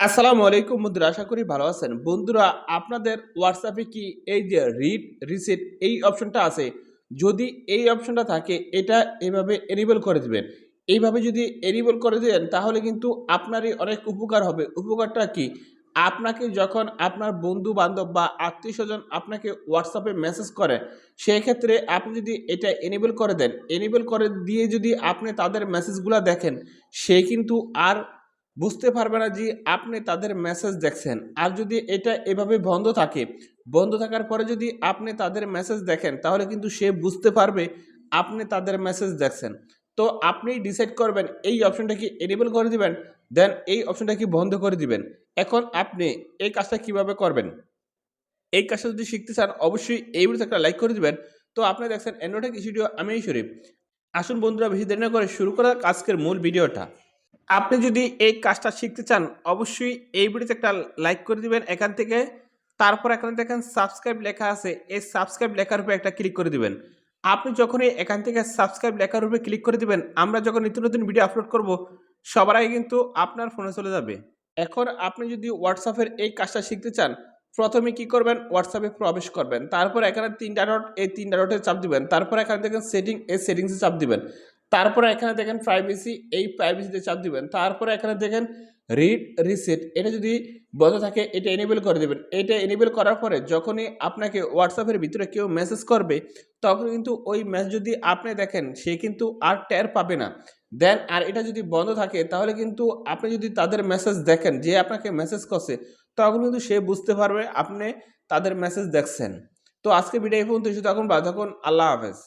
আসসালামু আলাইকুম বন্ধুরা, আশা করি ভালো আছেন। বন্ধুরা, আপনাদের হোয়াটসঅ্যাপে কি এই যে রিড রিসিট এই অপশনটা আছে? যদি এই অপশনটা থাকে, এটা এভাবে এনেবল করে দিবেন। এইভাবে যদি এনেবল করে দেন, তাহলে কিন্তু আপনারই অনেক উপকার হবে। উপকারটা কি? আপনাকে যখন আপনার বন্ধু বান্ধব বা আত্মীয় স্বজন আপনাকে হোয়াটসঅ্যাপে মেসেজ করে, সেক্ষেত্রে আপনি যদি এটা এনেবল করে দেন এনেবল করে দিয়ে যদি আপনি তাদের মেসেজগুলো দেখেন, সে কিন্তু আর বুঝতে পারবে না যে আপনি তাদের মেসেজ দেখছেন। আর যদি এটা এভাবে বন্ধ থাকে, বন্ধ থাকার পরে যদি আপনি তাদের মেসেজ দেখেন, তাহলে কিন্তু সে বুঝতে পারবে আপনি তাদের মেসেজ দেখছেন। তো আপনি ডিসাইড করবেন, এই অপশনটা কি এনেবল করে দিবেন? দেন এই অপশনটা কি বন্ধ করে দিবেন? এখন আপনি এই কাজটা কীভাবে করবেন? এই কাজটা যদি শিখতে চান, অবশ্যই এই ভিডিওতে একটা লাইক করে দিবেন। তো আপনি দেখছেন অ্যান্ড্রয়েড স্টুডিও আমি শরীফ আসুন বন্ধুরা, বেশি দেরি না করে শুরু করা আজকের মূল ভিডিওটা আপনি যদি এই কাজটা শিখতে চান, অবশ্যই এই ভিডিওতে একটা লাইক করে দিবেন এখান থেকে। তারপর এখানে দেখেন সাবস্ক্রাইব লেখা আছে, এই সাবস্ক্রাইব লেখার উপরে একটা ক্লিক করে দিবেন। আপনি যখনই এখান থেকে সাবস্ক্রাইব লেখার উপরে ক্লিক করে দিবেন, আমরা যখন নিত্য নতুন ভিডিও আপলোড করব, সবার আগে কিন্তু আপনার ফোনে চলে যাবে। এখন আপনি যদি হোয়াটসঅ্যাপের এই কাজটা শিখতে চান, প্রথমে কি করবেন? হোয়াটসঅ্যাপে প্রবেশ করবেন। তারপর এখানে তিনটা ডট এই তিনটা ডটে চাপ দিবেন। তারপর এখানে দেখেন সেটিং এই সেটিংসে চাপ দিবেন। তারপরে এখানে দেখেন প্রাইভেসি এই প্রাইভেসিতে চাপ দিবেন। তারপরে এখানে দেখেন রিড রিসেট এটা যদি বন্ধ থাকে, এটা এনেবল করে দেবেন। এটা এনেবল করার পরে যখনই আপনাকে হোয়াটসঅ্যাপের ভিতরে কেউ মেসেজ করবে, তখন কিন্তু ওই মেসেজ যদি আপনি দেখেন, সে কিন্তু আর টের পাবে না। দেন আর এটা যদি বন্ধ থাকে, তাহলে কিন্তু আপনি যদি তাদের মেসেজ দেখেন, যে আপনাকে মেসেজ করছে, তখন কিন্তু সে বুঝতে পারবে আপনি তাদের মেসেজ দেখছেন। তো আজকে ভিডিও এই পর্যন্ত তখন বা তখন আল্লাহ হাফেজ।